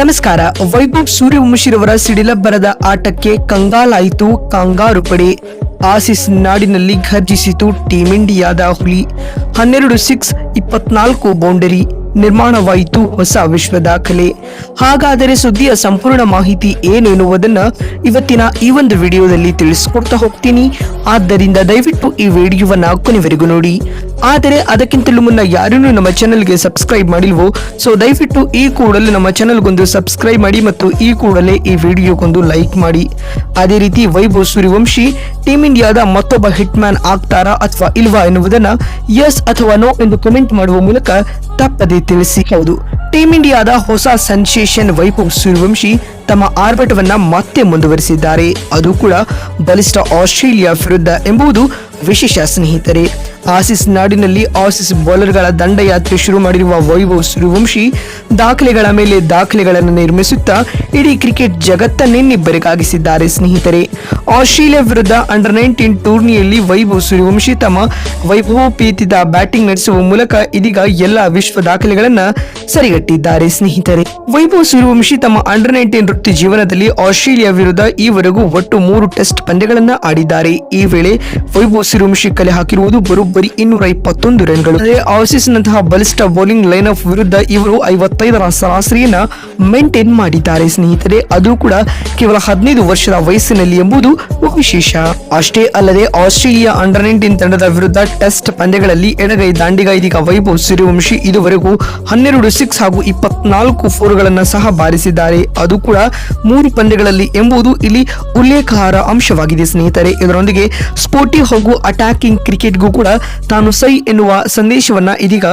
ನಮಸ್ಕಾರ. ವೈಭವ್ ಸೂರ್ಯವಂಶಿರವರ ಸಿಡಿಲಬ್ಬರದ ಆಟಕ್ಕೆ ಕಂಗಾಲಾಯಿತು ಕಾಂಗಾರು ಪಡೆ ಆಸಿಸ್ ನಾಡಿನಲ್ಲಿ ಘರ್ಜಿಸಿತು ಟೀಂ ಇಂಡಿಯಾದ ಹುಲಿ. ಹನ್ನೆರಡು ಸಿಕ್ಸ್, ಇಪ್ಪತ್ನಾಲ್ಕು ಬೌಂಡರಿ ನಿರ್ಮಾಣವಾಯಿತು ಹೊಸ ವಿಶ್ವ ದಾಖಲೆ. ಹಾಗಾದರೆ ಸುದ್ದಿಯ ಸಂಪೂರ್ಣ ಮಾಹಿತಿ ಏನು ಎನ್ನುವುದನ್ನ ಇವತ್ತಿನ ಈ ಒಂದು ವಿಡಿಯೋದಲ್ಲಿ ತಿಳಿಸಿಕೊಡ್ತಾ ಹೋಗ್ತೀನಿ. ಆದ್ದರಿಂದ ದಯವಿಟ್ಟು ಈ ವಿಡಿಯೋವನ್ನು ಕೊನೆವರೆಗೂ ನೋಡಿ. ಆದರೆ ಅದಕ್ಕಿಂತಲೂ ಮುನ್ನ ಯಾರೂ ನಮ್ಮ ಚಾನೆಲ್ಗೆ ಸಬ್ಸ್ಕ್ರೈಬ್ ಮಾಡಿಲ್ವೋ? ಸೊ ದಯವಿಟ್ಟು ಈ ಕೂಡಲೇ ನಮ್ಮ ಚಾನೆಲ್ಗೊಂದು ಸಬ್ಸ್ಕ್ರೈಬ್ ಮಾಡಿ ಮತ್ತು ಈ ಕೂಡಲೇ ಈ ವಿಡಿಯೋಗೊಂದು ಲೈಕ್ ಮಾಡಿ. ಅದೇ ರೀತಿ ವೈಭವ್ ಸೂರ್ಯವಂಶಿ ಟೀಮ್ ಇಂಡಿಯಾದ ಮತ್ತೊಬ್ಬ ಹಿಟ್ ಮ್ಯಾನ್ ಆಗ್ತಾರಾ ಅಥವಾ ಇಲ್ವಾ ಎನ್ನುವುದನ್ನ ಎಸ್ ಅಥವಾ ನೋ ಎಂದು ಕಮೆಂಟ್ ಮಾಡುವ ಮೂಲಕ ತಪ್ಪದೆ ತಿಳಿಸಿ. ಹೌದು ಟೀಮ್ ಇಂಡಿಯಾದ ಹೊಸ ಸೆನ್ಸೇಷನ್ ವೈಭವ್ ಸೂರ್ಯವಂಶಿ ತಮ್ಮ ಆರ್ಭಟವನ್ನ ಮತ್ತೆ ಮುಂದುವರಿಸಿದ್ದಾರೆ. ಅದು ಕೂಡ ಬಲಿಷ್ಠ ಆಸ್ಟ್ರೇಲಿಯಾ ವಿರುದ್ಧ ಎಂಬುದು ವಿಶೇಷ ಸ್ನೇಹಿತರೆ. ಆಸಿಸ್ ನಾಡಿನಲ್ಲಿ ಆಸಿಸ್ ಬೌಲರ್ಗಳ ದಂಡಯಾತ್ರೆ ಶುರು ಮಾಡಿರುವ ವೈಭವ್ ಸೂರ್ಯವಂಶಿ ದಾಖಲೆಗಳ ಮೇಲೆ ದಾಖಲೆಗಳನ್ನು ನಿರ್ಮಿಸುತ್ತಾ ಇಡೀ ಕ್ರಿಕೆಟ್ ಜಗತ್ತನ್ನೇ ನಿಬ್ಬರಿಗಾಗಿಸಿದ್ದಾರೆ ಸ್ನೇಹಿತರೆ. ಆಸ್ಟ್ರೇಲಿಯಾ ವಿರುದ್ಧ ಅಂಡರ್ ನೈನ್ಟೀನ್ ಟೂರ್ನಿಯಲ್ಲಿ ವೈಭವ್ ಸೂರ್ಯವಂಶಿ ತಮ್ಮ ವೈಭವೋಪೇತಿತ ಬ್ಯಾಟಿಂಗ್ ನಡೆಸುವ ಮೂಲಕ ಇದೀಗ ಎಲ್ಲ ವಿಶ್ವ ದಾಖಲೆಗಳನ್ನು ಸರಿಗಟ್ಟಿದ್ದಾರೆ ಸ್ನೇಹಿತರೆ. ವೈಭವ್ ಸೂರ್ಯವಂಶಿ ತಮ್ಮ ಅಂಡರ್ ನೈನ್ಟೀನ್ ವೃತ್ತಿ ಜೀವನದಲ್ಲಿ ಆಸ್ಟ್ರೇಲಿಯಾ ವಿರುದ್ಧ ಈವರೆಗೂ ಒಟ್ಟು ಮೂರು ಟೆಸ್ಟ್ ಪಂದ್ಯಗಳನ್ನು ಆಡಿದ್ದಾರೆ. ಈ ವೇಳೆ ವೈಭವ್ ಸೂರ್ಯವಂಶಿ ಕಲೆ ಹಾಕಿರುವುದು ಬರೋಬ್ಬರಿ ಇನ್ನೂರ ಇಪ್ಪತ್ತೊಂದು ರನ್ಗಳು. ಆಸೀಸ್ ನಂತಹ ಬಲಿಷ್ಠ ಬೌಲಿಂಗ್ ಲೈನ್ ಅಪ್ ವಿರುದ್ಧ ಇವರು ಐವತ್ತೈದರ ಸರಾಸರಿಯನ್ನ ಮೇಂಟೈನ್ ಮಾಡಿದ್ದಾರೆ ಸ್ನೇಹಿತರೆ. ಅದು ಕೂಡ ಕೇವಲ ಹದಿನೈದು ವರ್ಷದ ವಯಸ್ಸಿನಲ್ಲಿ ಎಂಬುದು ವಿಶೇಷ ಅಷ್ಟೇ ಅಲ್ಲದೆ ಆಸ್ಟ್ರೇಲಿಯಾ ಅಂಡರ್ ನೈನ್ಟೀನ್ ತಂಡದ ವಿರುದ್ಧ ಟೆಸ್ಟ್ ಪಂದ್ಯಗಳಲ್ಲಿ ಎಡಗೈ ದಾಂಡಿಗೈದಿಗ ವೈಭವ್ ಸೂರ್ಯವಂಶಿ ಇದುವರೆಗೂ ಹನ್ನೆರಡು ಸಿಕ್ಸ್ ಹಾಗೂ ಇಪ್ಪತ್ನಾಲ್ಕು ಫೋರ್ಗಳನ್ನು ಸಹ ಬಾರಿಸಿದ್ದಾರೆ. ಅದು ಕೂಡ ಮೂರು ಪಂದ್ಯಗಳಲ್ಲಿ ಎಂಬುದು ಇಲ್ಲಿ ಉಲ್ಲೇಖಾರ್ಹ ಅಂಶವಾಗಿದೆ ಸ್ನೇಹಿತರೆ. ಇದರೊಂದಿಗೆ ಸ್ಪೋರ್ಟಿ ಹಾಗೂ ಅಟ್ಯಾಕಿಂಗ್ ಕ್ರಿಕೆಟ್ಗೂ ಕೂಡ ತಾನು ಸೈ ಎನ್ನುವ ಸಂದೇಶವನ್ನ ಇದೀಗ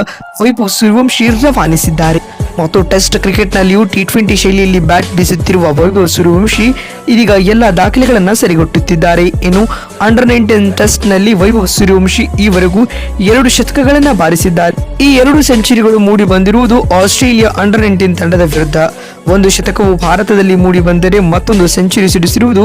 ವೈಭವ್ ಸೂರ್ಯವಂಶಿ ರವಾನಿಸಿದ್ದಾರೆ. ಮತ್ತು ಟೆಸ್ಟ್ ಕ್ರಿಕೆಟ್ನಲ್ಲಿಯೂ ಟಿ ಟ್ವೆಂಟಿ ಶೈಲಿಯಲ್ಲಿ ಬ್ಯಾಟ್ ಬೀಸುತ್ತಿರುವ ವೈಭವ್ ಸೂರ್ಯವಂಶಿ ಇದೀಗ ಎಲ್ಲ ದಾಖಲೆಗಳನ್ನ ಸರಿಗೊಟ್ಟುತ್ತಿದ್ದಾರೆ. ಇನ್ನು ಅಂಡರ್ ನೈನ್ಟೀನ್ ಟೆಸ್ಟ್ನಲ್ಲಿ ವೈಭವ್ ಸೂರ್ಯವಂಶಿ ಈವರೆಗೂ ಎರಡು ಶತಕಗಳನ್ನ ಬಾರಿಸಿದ್ದಾರೆ. ಈ ಎರಡು ಸೆಂಚುರಿಗಳು ಮೂಡಿ ಬಂದಿರುವುದು ಆಸ್ಟ್ರೇಲಿಯಾ ಅಂಡರ್ ನೈನ್ಟೀನ್ ತಂಡದ ವಿರುದ್ಧ. ಒಂದು ಶತಕವು ಭಾರತದಲ್ಲಿ ಮೂಡಿ ಬಂದರೆ ಮತ್ತೊಂದು ಸೆಂಚುರಿ ಸಿಡಿಸಿರುವುದು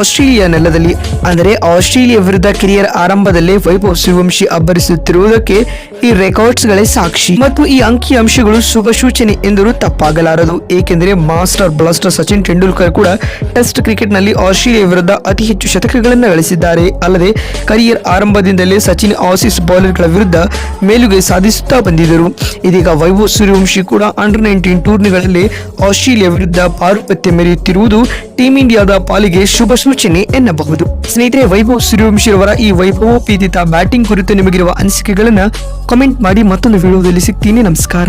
ಆಸ್ಟ್ರೇಲಿಯಾ ನೆಲದಲ್ಲಿ. ಅಂದರೆ ಆಸ್ಟ್ರೇಲಿಯಾ ವಿರುದ್ಧ ಕಿರಿಯರ್ ಆರಂಭದಲ್ಲೇ ವೈಭವ್ ಸೂರ್ಯವಂಶಿ ಅಬ್ಬರಿಸುತ್ತಿರುವುದಕ್ಕೆ ಈ ರೆಕಾರ್ಡ್ಸ್ ಗಳೇ ಸಾಕ್ಷಿ. ಮತ್ತು ಈ ಅಂಕಿ ಅಂಶಗಳು ಶುಭ ಸೂಚನೆ ಎಂದರೂ ತಪ್ಪಾಗಲಾರದು. ಏಕೆಂದರೆ ಮಾಸ್ಟರ್ ಬ್ಲಾಸ್ಟರ್ ಸಚಿನ್ ತೆಂಡೂಲ್ಕರ್ ಕೂಡ ಟೆಸ್ಟ್ ಕ್ರಿಕೆಟ್ನಲ್ಲಿ ಆಸ್ಟ್ರೇಲಿಯಾ ವಿರುದ್ಧ ಅತಿ ಹೆಚ್ಚು ಶತಕಗಳನ್ನು ಗಳಿಸಿದ್ದಾರೆ. ಅಲ್ಲದೆ ಕರಿಯರ್ ಆರಂಭದಿಂದಲೇ ಸಚಿನ್ ಆಸೀಸ್ ಬೌಲರ್ಗಳ ವಿರುದ್ಧ ಮೇಲುಗೈ ಸಾಧಿಸುತ್ತಾ ಬಂದಿದ್ದರು. ಇದೀಗ ವೈಭವ್ ಸೂರ್ಯವಂಶಿ ಕೂಡ ಅಂಡರ್ ನೈನ್ಟೀನ್ ಟೂರ್ನಿಗಳಲ್ಲಿ ಆಸ್ಟ್ರೇಲಿಯಾ ವಿರುದ್ಧ ಪಾರುಪತ್ಯ ಮೆರೆಯುತ್ತಿರುವುದು ಟೀಂ ಇಂಡಿಯಾದ ಪಾಲಿಗೆ ಶುಭ ಸೂಚನೆ ಎನ್ನಬಹುದು. ಸ್ನೇಹಿತರೆ, ವೈಭವ್ ಸೂರ್ಯವಂಶಿರವರ ಈ ವೈಭವೋಪೀಡಿತ ಬ್ಯಾಟಿಂಗ್ ಕುರಿತು ನಿಮಗಿರುವ ಅನಿಸಿಕೆಗಳನ್ನ ಕಮೆಂಟ್ ಮಾಡಿ ಮತ್ತೊಂದು ವಿಡಿಯೋದಲ್ಲಿ ಸಿಗ್ತೀನಿ. ನಮಸ್ಕಾರ.